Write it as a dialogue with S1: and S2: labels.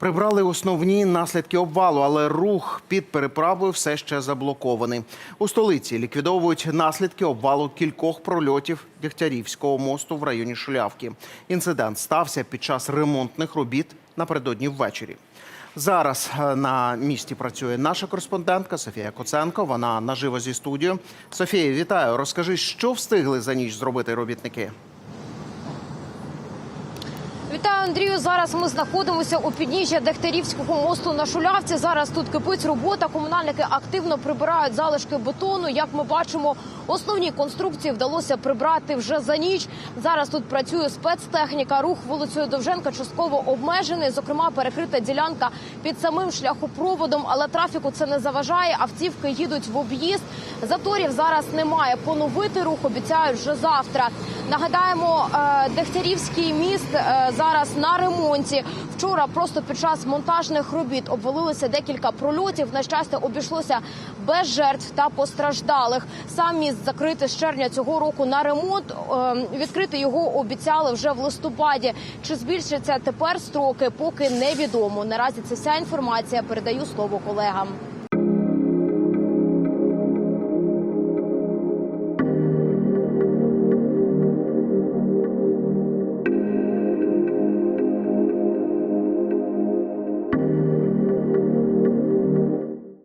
S1: Прибрали основні наслідки обвалу, але рух під переправою все ще заблокований. У столиці ліквідовують наслідки обвалу кількох прольотів Дегтярівського мосту в районі Шулявки. Інцидент стався під час ремонтних робіт напередодні ввечері. Зараз е, на місці працює наша кореспондентка Софія Коценко. Вона наживо зі студією. Софія, вітаю. Розкажи, що встигли за ніч зробити робітники.
S2: Вітаю, Андрію. Зараз ми знаходимося у підніжжя Дегтярівського мосту на Шулявці. Зараз тут кипить робота. Комунальники активно прибирають залишки бетону. Як ми бачимо, основні конструкції вдалося прибрати вже за ніч. Зараз тут працює спецтехніка. Рух вулицею Довженка частково обмежений. Зокрема, перекрита ділянка під самим шляхопроводом, але трафіку це не заважає. Автівки їдуть в об'їзд. Заторів зараз немає. Поновити рух обіцяють вже завтра. Нагадаємо, е, Дегтярівський міст е, зараз на ремонті. Вчора просто під час монтажних робіт обвалилося декілька прольотів. На щастя, обійшлося без жертв та постраждалих. Сам міст закритий з червня цього року на ремонт. Е, Відкрити його обіцяли вже в листопаді. Чи збільшаться тепер строки, поки невідомо. Наразі це вся інформація. Передаю слово колегам.